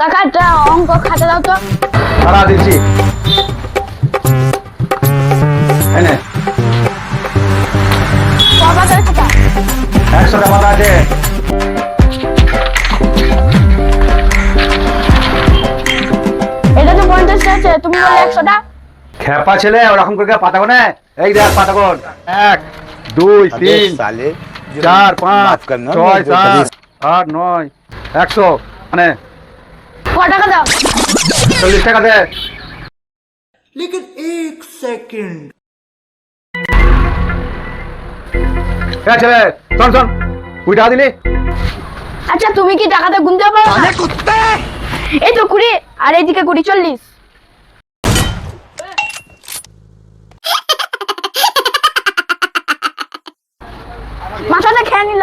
কাকা একটা অঙ্ক খাতা দাও তো। তারা দিচ্ছি। এনে কপাতার খাতা একশোটা তুমি একশোটা খেপা ছেলে ওরকম করে পাতা কোনে এই দেখ পাতা এক দুই তিন চার পাঁচ ছয় সাত আট নয় একশো। মানে টাকা দাও? চল্লিশ টাকা দে। লেকিন এক সেকেন্ড ছেলে শোন শোন তুই টাকা দিলি? আচ্ছা তুমি কি টাকাটা গুনতে পারো এই তো কুড়ি আর এইদিকে কুড়ি চল্লিশ। মাথাটা খেয়ে নিল।